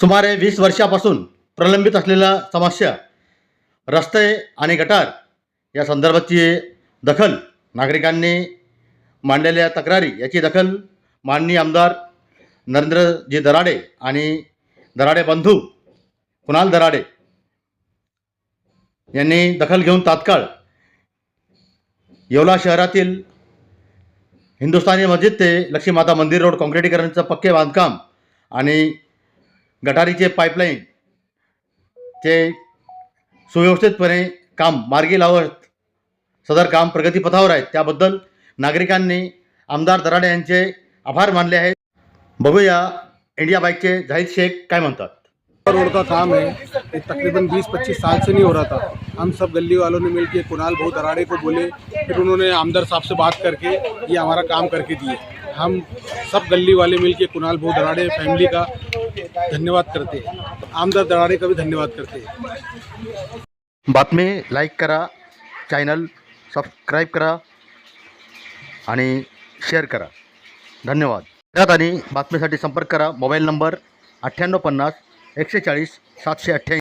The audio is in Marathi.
सुमारे वीस वर्षापासून प्रलंबित असलेल्या समस्या रस्ते आणि गटार या संदर्भाची दखल नागरिकांनी मांडलेल्या तक्रारी याची दखल माननीय आमदार नरेंद्रजी दराडे आणि दराडे बंधू कुणाल दराडे यांनी दखल घेऊन तात्काळ येवला शहरातील हिंदुस्थानी मस्जिद ते लक्ष्मीमाता मंदिर रोड काँक्रिटीकरणचं पक्के बांधकाम आणि गटारीचे पाईपलाईन चे सुव्यवस्थितपणे काम मार्गी लावत सदर काम प्रगतीपथावर आहे. त्याबद्दल नागरिकांनी आमदार दराडे यांचे आभार मानले आहेत. बघूया इंडिया बाईकचे जाहिद शेख काय म्हणतात. रोड का काम है एक तकरीबन 20-25 साल से नहीं हो रहा था. हम सब गली वालों ने मिलकर कुणाल बहुत दराड़े को बोले फिर उन्होंने आमदार साहब से बात करके ये हमारा काम करके दिए। हम सब गली वाले मिलके कुणाल बहुत दराड़े फैमिली का धन्यवाद करते. आमदार दराड़े का भी धन्यवाद करते. बातमी लाईक करा चॅनल सबस्क्राईब करा आणि शेअर करा. धन्यवाद. त्यात आणि बातमीसाठी संपर्क करा मोबाईल नंबर अठ्ठ्याण्णव पन्नास एकशे चाळीस सातशे अठ्ठ्याऐंशी.